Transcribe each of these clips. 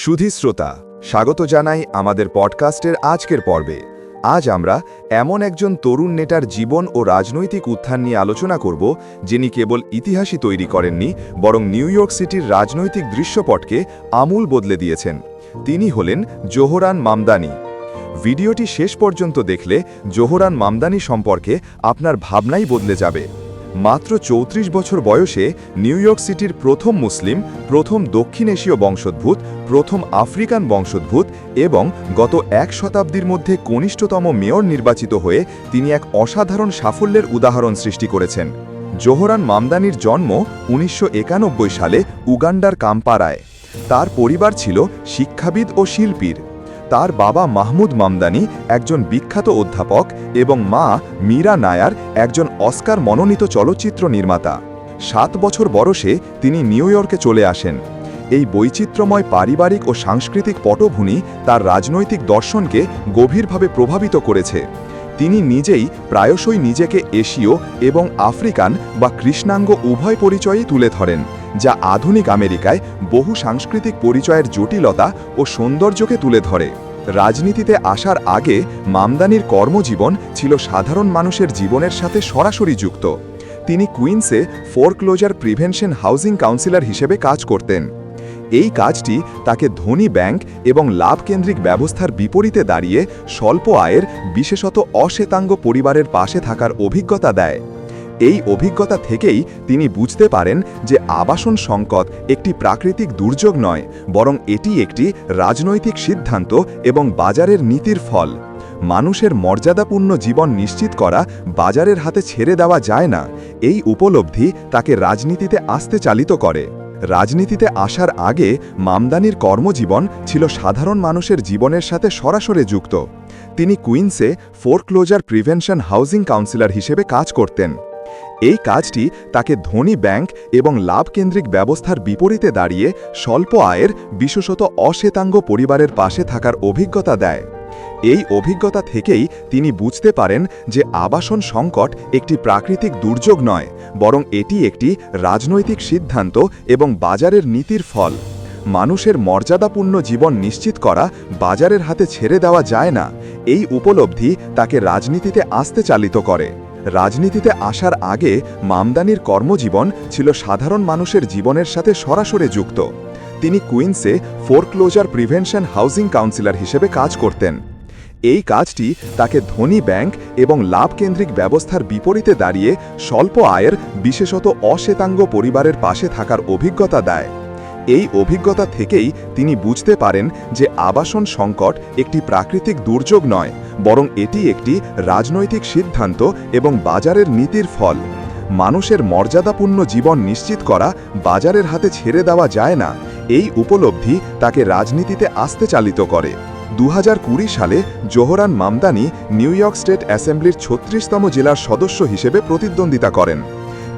সুধী শ্রোতা স্বাগত জানাই আমাদের পডকাস্টের আজকের পর্বে। আজ আমরা এমন একজন তরুণ নেতার জীবন ও রাজনৈতিক উত্থান নিয়ে আলোচনা করব, যিনি কেবল ইতিহাসই তৈরি করেননি, বরং নিউ ইয়র্ক সিটির রাজনৈতিক দৃশ্যপটকে আমূল বদলে দিয়েছেন। তিনি হলেন জোহরান মামদানি। ভিডিওটি শেষ পর্যন্ত দেখলে জোহরান মামদানি সম্পর্কে আপনার ভাবনাই বদলে যাবে। মাত্র চৌত্রিশ বছর বয়সে নিউ ইয়র্ক সিটির প্রথম মুসলিম, প্রথম দক্ষিণ এশীয় বংশোদ্ভূত, প্রথম আফ্রিকান বংশোদ্ভূত এবং গত এক শতাব্দীর মধ্যে কনিষ্ঠতম মেয়র নির্বাচিত হয়ে তিনি এক অসাধারণ সাফল্যের উদাহরণ সৃষ্টি করেছেন। জোহরান মামদানির জন্ম উনিশশো একানব্বই সালে উগান্ডার কাম্পারায়। তার পরিবার ছিল শিক্ষাবিদ ও শিল্পীর। তার বাবা মাহমুদ মামদানি একজন বিখ্যাত অধ্যাপক এবং মা মীরা নায়ার একজন অস্কার মনোনীত চলচ্চিত্র নির্মাতা। সাত বছর বয়সে তিনি নিউ ইয়র্কে চলে আসেন। এই বৈচিত্র্যময় পারিবারিক ও সাংস্কৃতিক পটভূমি তার রাজনৈতিক দর্শনকে গভীরভাবে প্রভাবিত করেছে। তিনি নিজেই প্রায়শই নিজেকে এশীয় এবং আফ্রিকান বা কৃষ্ণাঙ্গ উভয় পরিচয়ই তুলে ধরেন। যা আধুনিক আমেরিকায় বহু সাংস্কৃতিক পরিচয়ের জটিলতা ও সৌন্দর্যকে তুলে ধরে। রাজনীতিতে আসার আগে মামদানির কর্মজীবন ছিল সাধারণ মানুষের জীবনের সাথে সরাসরি যুক্ত। তিনি কুইন্সে ফোরক্লোজার প্রিভেনশন হাউজিং কাউন্সিলর হিসেবে কাজ করতেন। এই কাজটি তাকে ধনী ব্যাংক এবং লাভকেন্দ্রিক ব্যবস্থার বিপরীতে দাঁড়িয়ে স্বল্প আয়ের, বিশেষত অশ্বেতাঙ্গ পরিবারের পাশে থাকার অভিজ্ঞতা দেয়। এই অভিজ্ঞতা থেকেই তিনি বুঝতে পারেন যে আবাসন সংকট একটি প্রাকৃতিক দুর্যোগ নয়, বরং এটি একটি রাজনৈতিক সিদ্ধান্ত এবং বাজারের নীতির ফল। মানুষের মর্যাদাপূর্ণ জীবন নিশ্চিত করা বাজারের হাতে ছেড়ে দেওয়া যায় না, এই উপলব্ধি তাকে রাজনীতিতে আসতে চালিত করে। রাজনীতিতে আসার আগে মামদানির কর্মজীবন ছিল সাধারণ মানুষের জীবনের সাথে সরাসরি যুক্ত। তিনি কুইন্সে ফোরক্লোজার প্রিভেনশন হাউজিং কাউন্সিলর হিসেবে কাজ করতেন। এই কাজটি তাকে ধনী ব্যাংক এবং লাভকেন্দ্রিক ব্যবস্থার বিপরীতে দাঁড়িয়ে স্বল্প আয়ের বিশেষত অশ্বেতাঙ্গ পরিবারের পাশে থাকার অভিজ্ঞতা দেয়। এই অভিজ্ঞতা থেকেই তিনি বুঝতে পারেন যে আবাসন সংকট একটি প্রাকৃতিক দুর্যোগ নয়, বরং এটি একটি রাজনৈতিক সিদ্ধান্ত এবং বাজারের নীতির ফল। মানুষের মর্যাদাপূর্ণ জীবন নিশ্চিত করা বাজারের হাতে ছেড়ে দেওয়া যায় না। এই উপলব্ধি তাকে রাজনীতিতে আসতে চালিত করে। রাজনীতিতে আসার আগে মামদানির কর্মজীবন ছিল সাধারণ মানুষের জীবনের সাথে সরাসরি যুক্ত। তিনি কুইন্সে ফোরক্লোজার প্রিভেনশন হাউজিং কাউন্সিলর হিসেবে কাজ করতেন। এই কাজটি তাকে ধনী ব্যাংক এবং লাভকেন্দ্রিক ব্যবস্থার বিপরীতে দাঁড়িয়ে স্বল্প আয়ের, বিশেষত অশ্বেতাঙ্গ পরিবারের পাশে থাকার অভিজ্ঞতা দেয়। এই অভিজ্ঞতা থেকেই তিনি বুঝতে পারেন যে আবাসন সংকট একটি প্রাকৃতিক দুর্যোগ নয়, বরং এটি একটি রাজনৈতিক সিদ্ধান্ত এবং বাজারের নীতির ফল। মানুষের মর্যাদাপূর্ণ জীবন নিশ্চিত করা বাজারের হাতে ছেড়ে দেওয়া যায় না, এই উপলব্ধি তাকে রাজনীতিতে আসতে চালিত করে। দু হাজার কুড়ি সালে Zohran Mamdani New York state অ্যাসেম্বলির ছত্রিশতম জেলার সদস্য হিসেবে প্রতিদ্বন্দ্বিতা করেন।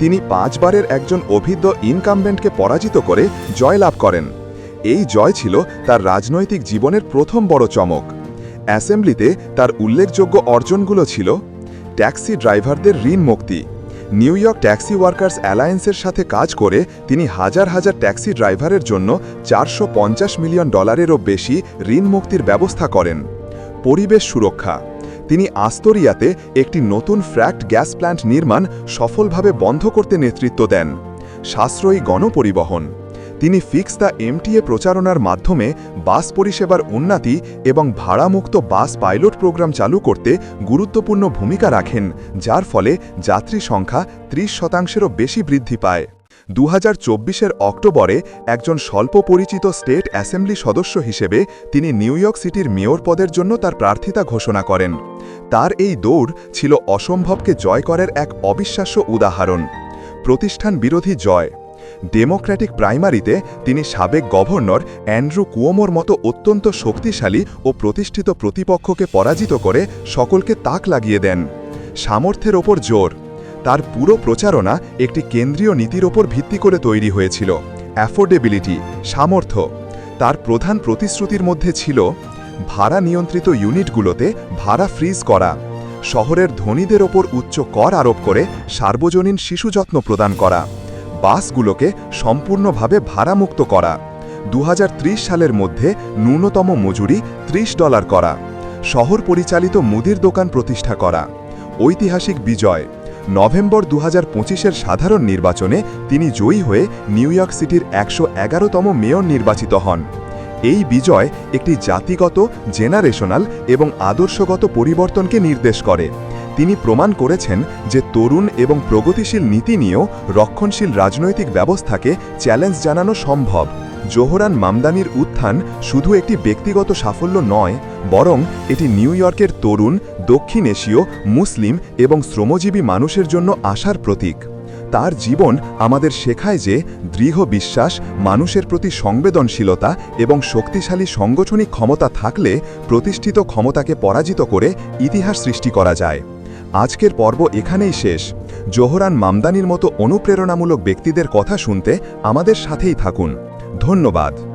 তিনি পাঁচবারের একজন অভিজ্ঞ ইনকামবেন্টকে পরাজিত করে জয়লাভ করেন। এই জয় ছিল তার রাজনৈতিক জীবনের প্রথম বড় চমক। অ্যাসেম্বলিতে তার উল্লেখযোগ্য অর্জনগুলো ছিল ট্যাক্সি ড্রাইভারদের ঋণ মুক্তি, নিউ ইয়র্ক ট্যাক্সি ওয়ার্কার্স অ্যালায়েন্সের সাথে কাজ করে তিনি হাজার হাজার ট্যাক্সি ড্রাইভারের জন্য চারশো পঞ্চাশ মিলিয়ন ডলারেরও বেশি ঋণ মুক্তির ব্যবস্থা করেন। পরিবেশ সুরক্ষা তিনি আস্তরিয়াতে একটি নতুন ফ্র্যাক্ট গ্যাস প্ল্যান্ট নির্মাণ সফলভাবে বন্ধ করতে নেতৃত্ব দেন। সাশ্রয়ী গণপরিবহন। তিনি ফিক্স দ্য এমটিএ প্রচারণার মাধ্যমে বাস পরিষেবার উন্নতি এবং ভাড়ামুক্ত বাস পাইলট প্রোগ্রাম চালু করতে গুরুত্বপূর্ণ ভূমিকা রাখেন, যার ফলে যাত্রী সংখ্যা ত্রিশ শতাংশেরও বেশি বৃদ্ধি পায়। দু হাজার অক্টোবরে একজন স্বল্প পরিচিত স্টেট অ্যাসেম্বলি সদস্য হিসেবে তিনি নিউ ইয়র্ক সিটির মেয়র পদের জন্য তার প্রার্থিতা ঘোষণা করেন। তার এই দৌড় ছিল অসম্ভবকে জয় করার এক অবিশ্বাস্য উদাহরণ। প্রতিষ্ঠান বিরোধী জয়। ডেমোক্র্যাটিক প্রাইমারিতে তিনি সাবেক গভর্নর অ্যান্ড্রু কুয়োমোর মতো অত্যন্ত শক্তিশালী ও প্রতিষ্ঠিত প্রতিপক্ষকে পরাজিত করে সকলকে তাক লাগিয়ে দেন। সামর্থ্যের ওপর জোর। তার পুরো প্রচারণা একটি কেন্দ্রীয় নীতির ওপর ভিত্তি করে তৈরি হয়েছিল অ্যাফোর্ডেবিলিটি সামর্থ্য। তার প্রধান প্রতিশ্রুতির মধ্যে ছিল ভাড়া নিয়ন্ত্রিত ইউনিটগুলোতে ভাড়া ফ্রিজ করা, শহরের ধনীদের ওপর উচ্চ কর আরোপ করে সার্বজনীন শিশু যত্ন প্রদান করা, বাসগুলোকে সম্পূর্ণভাবে ভাড়ামুক্ত করা দু হাজার ত্রিশ সালের মধ্যে ন্যূনতম মজুরি ৩০ ডলার করা, শহর পরিচালিত মুদির দোকান প্রতিষ্ঠা করা, ঐতিহাসিক বিজয়। নভেম্বর দু হাজার পঁচিশের সাধারণ নির্বাচনে তিনি জয়ী হয়ে নিউ ইয়র্ক সিটির একশো এগারোতম মেয়র নির্বাচিত হন। এই বিজয় একটি জাতিগত, জেনারেশনাল এবং আদর্শগত পরিবর্তনকে নির্দেশ করে। তিনি প্রমাণ করেছেন যে তরুণ এবং প্রগতিশীল নীতি নিয়েও রক্ষণশীল রাজনৈতিক ব্যবস্থাকে চ্যালেঞ্জ জানানো সম্ভব। জোহরান মামদানির উত্থান শুধু একটি ব্যক্তিগত সাফল্য নয়, বরং এটি নিউ ইয়র্কের তরুণ দক্ষিণ এশীয়, মুসলিম এবং শ্রমজীবী মানুষের জন্য আশার প্রতীক। তার জীবন আমাদের শেখায় যে দৃঢ় বিশ্বাস, মানুষের প্রতি সংবেদনশীলতা এবং শক্তিশালী সাংগঠনিক ক্ষমতা থাকলে প্রতিষ্ঠিত ক্ষমতাকে পরাজিত করে ইতিহাস সৃষ্টি করা যায়। আজকের পর্ব এখানেই শেষ। জোহরান মামদানির মতো অনুপ্রেরণামূলক ব্যক্তিদের কথা শুনতে আমাদের সাথেই থাকুন। ধন্যবাদ।